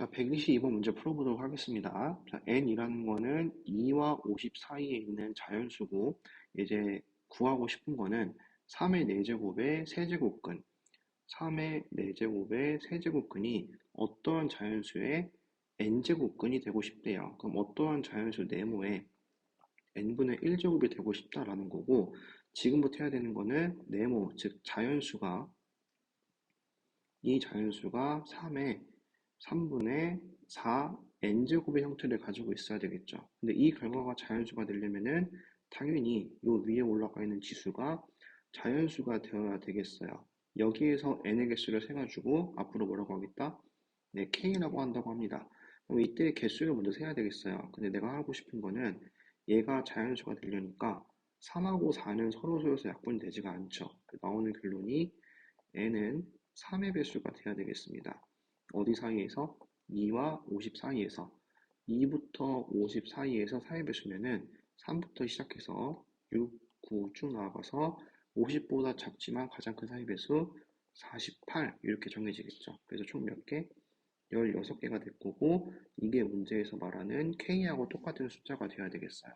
자, 122번 문제 풀어보도록 하겠습니다. 자, n이라는 거는 2와 50 사이에 있는 자연수고, 이제 구하고 싶은 거는 3의 4제곱의 세제곱근, 3의 4제곱의 세제곱근이 어떠한 자연수의 n제곱근이 되고 싶대요. 그럼 어떠한 자연수 네모에 n분의 1제곱이 되고 싶다라는 거고, 지금부터 해야 되는 거는 네모, 즉 자연수가 이 자연수가 3의 3분의 4 n제곱의 형태를 가지고 있어야 되겠죠. 근데 이 결과가 자연수가 되려면은 당연히 요 위에 올라가 있는 지수가 자연수가 되어야 되겠어요. 여기에서 n의 개수를 세가지고 앞으로 뭐라고 하겠다? 네, k라고 한다고 합니다. 그럼 이때 개수를 먼저 세야 되겠어요. 근데 내가 하고 싶은 거는 얘가 자연수가 되려니까 3하고 4는 서로 서로서 약분이 되지가 않죠. 나오는 결론이 n은 3의 배수가 돼야 되겠습니다. 어디 사이에서? 2와 50 사이에서 2부터 50 사이에서 4의 배수면은 3부터 시작해서 6, 9 쭉 나아가서 50보다 작지만 가장 큰 사이 배수 48 이렇게 정해지겠죠. 그래서 총 몇 개? 16개가 될 거고 이게 문제에서 말하는 K하고 똑같은 숫자가 되어야 되겠어요.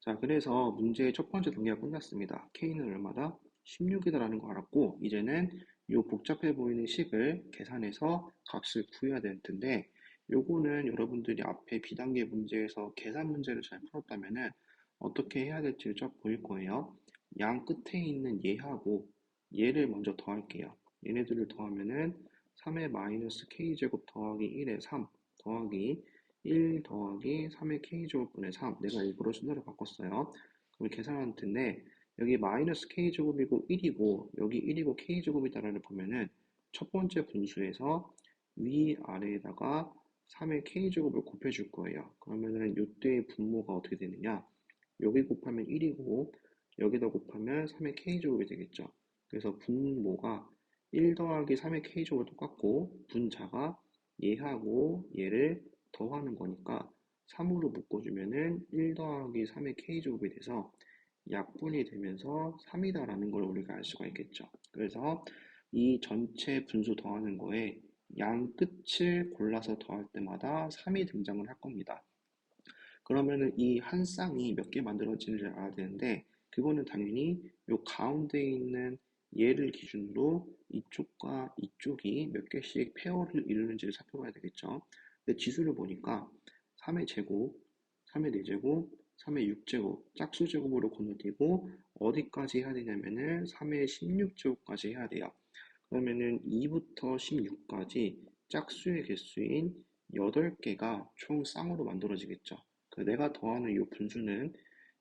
자, 그래서 문제의 첫 번째 단계가 끝났습니다. K는 얼마다? 16이다라는 거 알았고 이제는 이 복잡해 보이는 식을 계산해서 값을 구해야 될 텐데 요거는 여러분들이 앞에 비단계 문제에서 계산 문제를 잘 풀었다면은 어떻게 해야 될지 쫙 보일 거예요. 양 끝에 있는 얘하고 얘를 먼저 더할게요. 얘네들을 더하면은 3의 마이너스 k제곱 더하기 1의 3 더하기 1 더하기 3의 k제곱분의 3 내가 일부러 순서를 바꿨어요. 그럼 계산할 텐데 여기 마이너스 k제곱이고 1이고 여기 1이고 k제곱이다라를 보면은 첫 번째 분수에서 위아래에다가 3의 k제곱을 곱해줄 거예요. 그러면은 이때의 분모가 어떻게 되느냐 여기 곱하면 1이고 여기다 곱하면 3의 k제곱이 되겠죠. 그래서 분모가 1 더하기 3의 k제곱 똑같고 분자가 얘하고 얘를 더하는 거니까 3으로 묶어주면은 1 더하기 3의 k제곱이 돼서 약분이 되면서 3이다라는 걸 우리가 알 수가 있겠죠. 그래서 이 전체 분수 더하는 거에 양 끝을 골라서 더할 때마다 3이 등장을 할 겁니다. 그러면은 이 한 쌍이 몇 개 만들어지는지 알아야 되는데 그거는 당연히 요 가운데 있는 얘를 기준으로 이쪽과 이쪽이 몇 개씩 페어를 이루는지를 살펴봐야 되겠죠. 근데 지수를 보니까 3의 제곱, 3의 4제곱, 3의 6제곱, 짝수 제곱으로 건너뛰고 어디까지 해야 되냐면은 3의 16제곱까지 해야 돼요. 그러면은 2부터 16까지 짝수의 개수인 8개가 총 쌍으로 만들어지겠죠. 그 내가 더하는 이 분수는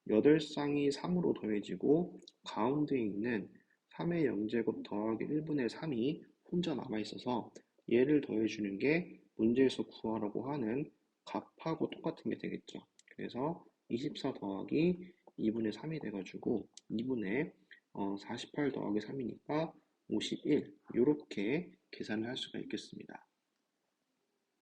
8쌍이 3으로 더해지고 가운데 있는 3의 0제곱 더하기 1분의 3이 혼자 남아있어서 얘를 더해주는 게 문제에서 구하라고 하는 값하고 똑같은 게 되겠죠. 그래서 24 더하기 2분의 3이 돼가지고 2분의 어, 48 더하기 3이니까 51 이렇게 계산을 할 수가 있겠습니다.